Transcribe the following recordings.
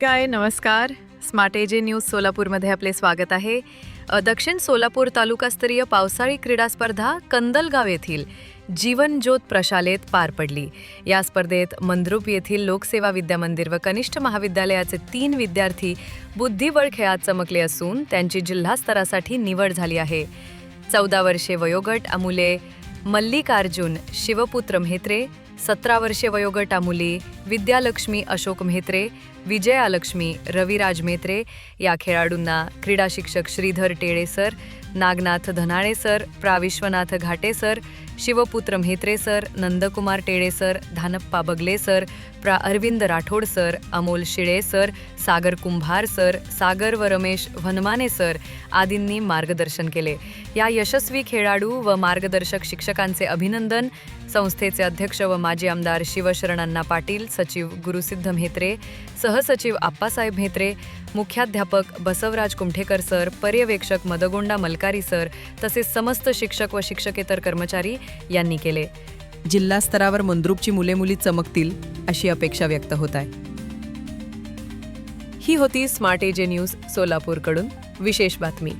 काय नमस्कार. Smart AJ news सोलापूरमध्ये आपले स्वागत आहे. दक्षिण सोलापूर तालुकास्तरीय पावसाळी क्रीडा स्पर्धा कंदलगाव येथील जीवनज्योत प्रशालेत पार पडली. या स्पर्धेत मंद्रुप येथील लोकसेवा विद्यामंदिर व कनिष्ठ महाविद्यालयाचे तीन विद्यार्थी बुद्धिबळ खेळात चमकले असून त्यांची जिल्हास्तरासाठी निवड झाली आहे. चौदा वर्षे वयोगट अमुले मल्लिकार्जुन शिवपुत्र म्हेत्रे सतरा वर्षे वयोगटा मुली विद्यालक्ष्मी अशोक म्हेत्रे विजयालक्ष्मी रविराज म्हेत्रे या खेळाडूंना क्रीडा शिक्षक श्रीधर टेळे सर नागनाथ धनाळे सर प्रा Vishwanath Ghate sir Shivputra Mhetre sir Nandkumar Tele sir Dhanappa Bagale sir प्रा Arvind Rathod sir Amol Shile sir Sagar Kumbhar sir Sagar व रमेश वनमाने सर आदींनी मार्गदर्शन केले. या यशस्वी खेळाडू व मार्गदर्शक शिक्षकांचे अभिनंदन संस्थेचे अध्यक्ष व माजी आमदार शिवशरणअण्णा पाटील सचिव गुरुसिद्ध म्हेत्रे सहसचिव आप्पासाहेब म्हेत्रे मुख्याध्यापक बसवराज कुमठेकर सर पर्यवेक्षक मदगोंडा मलकारी सर तसेच समस्त शिक्षक व शिक्षकेतर कर्मचारी यांनी केले. जिल्हा स्तरावर मंद्रुपची मुले मुली चमकतील अशी अपेक्षा व्यक्त होत आहे. ही होती स्मार्ट एजे न्यूज सोलापूरकडून. विशेष बातमी.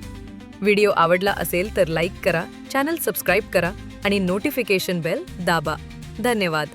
व्हिडिओ आवडला असेल तर लाईक करा चॅनल सबस्क्राईब करा आणि नोटिफिकेशन बेल दाबा. धन्यवाद.